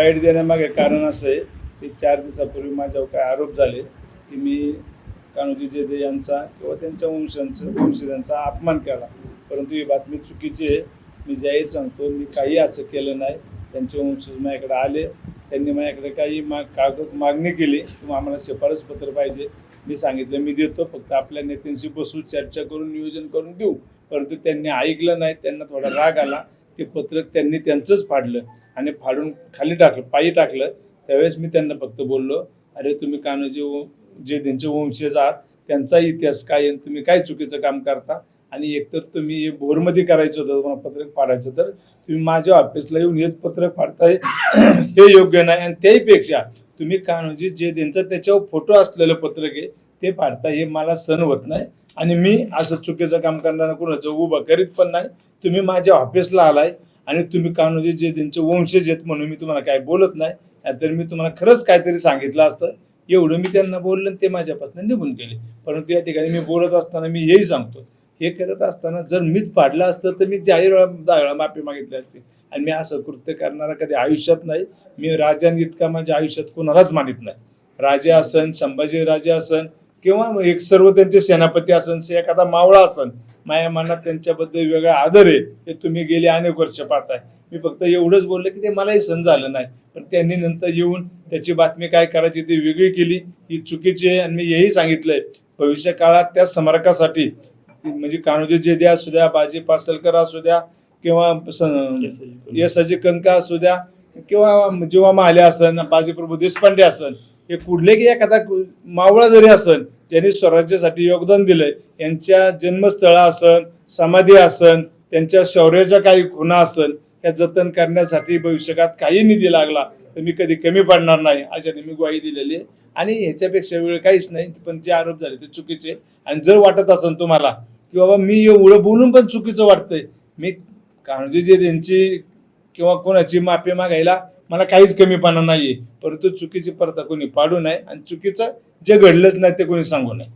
Bite देण्यामागे कारण असं आहे की चार दिवसापूर्वी माझ्यावर काय आरोप झाले की मी कान्होजी जेदे यांचा किंवा त्यांच्या वंशांचं वंशजांचा अपमान केला. परंतु ही बातमी चुकीची आहे. मी जाहीर सांगतो मी काही असं केलं नाही. त्यांचे वंशज माझ्याकडे आले. त्यांनी माझ्याकडे काही मा कागद मागणी केली किंवा आम्हाला शिफारस पत्र पाहिजे. मी सांगितलं मी देतो. फक्त आपल्या नेत्यांशी बसू चर्चा करून नियोजन करून देऊ. परंतु त्यांनी ऐकलं नाही. त्यांना थोडा राग आला. ते पत्रक त्यांनी त्यांचंच फाडलं. आणि फाडून खाली टाकलं पायी टाकलं त्यावेळेस मी त्यांना फक्त बोललो अरे तुम्ही कान्होजी जे त्यांचे वंशज आहात त्यांचा इतिहास काय आहे? तुम्ही काय चुकीचं काम करता? आणि एकतर तुम्ही हे भोरमध्ये करायचं होतं तुम्हाला पत्रक फाडायचं तर तुम्ही माझ्या ऑफिसला येऊन हेच पत्रक फाडताय हे योग्य नाही. आणि त्याहीपेक्षा तुम्ही कान्होजी जे त्यांचा त्याच्यावर फोटो असलेलं पत्रक आहे ते फाडता हे मला सण होत नाही. आणि मी असं चुकीचं काम करणार कोणाचं उभं करीत पण नाही. तुम्ही माझ्या ऑफिसला आलाय आणि तुम्ही कान्होजी जे त्यांचे वंशज आहेत म्हणून मी तुम्हाला काय बोलत नाही तर मी तुम्हाला खरंच काहीतरी सांगितलं असतं. एवढं मी त्यांना बोललं आणि ते माझ्यापासून निघून गेले. परंतु या ठिकाणी मी बोलत असताना मी हेही सांगतो हे करत असताना जर मीच पाडलं असतं तर मी जाहीर वेळा दहा वेळा माफी मागितली असती. आणि मी असं कृत्य करणारा कधी आयुष्यात नाही. मी राजांनी इतका माझ्या आयुष्यात कोणालाच मानित नाही. राजे असन संभाजी राजे असन किंवा एक सर्व त्यांचे सेनापती असन से एखादा मावळा असन माझ्या मनात त्यांच्याबद्दल वेगळा आदर आहे हे तुम्ही गेले अनेक वर्ष पाहताय. मी फक्त एवढंच बोललं की ते मलाही सण झालं नाही. पण त्यांनी नंतर येऊन त्याची बातमी काय करायची ती वेगळी केली. ही चुकीची आहे आणि मी हेही सांगितलंय. भविष्य काळात त्या स्मारकासाठी म्हणजे कान्होजी जेदे असू द्या बाजी पासलकर असू द्या किंवा यसाजी कंका असू द्या किंवा जेव्हा माले असन बाजीप्रभू देशपांडे असन हे कुठले की एखादा मावळा जरी असन ज्यांनी स्वराज्यासाठी योगदान दिलंय यांच्या जन्मस्थळ असन समाधी असन त्यांच्या शौर्याच्या काही खुणा असन या जतन करण्यासाठी भविष्यात काही निधी लागला तर मी कधी कमी पडणार नाही अशा मी ग्वाही दिलेली आहे. आणि ह्याच्यापेक्षा वेळ काहीच नाही पण जे आरोप झाले ते चुकीचे आणि जर वाटत असेल तुम्हाला की बाबा मी एवढं बोलून पण चुकीचं वाटतंय मी काळजी जे त्यांची किंवा कोणाची माफी मागायला मला काहीच कमीपणा आहे परंतु चुकीची परता कोणी पाडू नये आणि चुकीचं जे घडलंच नाही ते कोणी सांगू नये.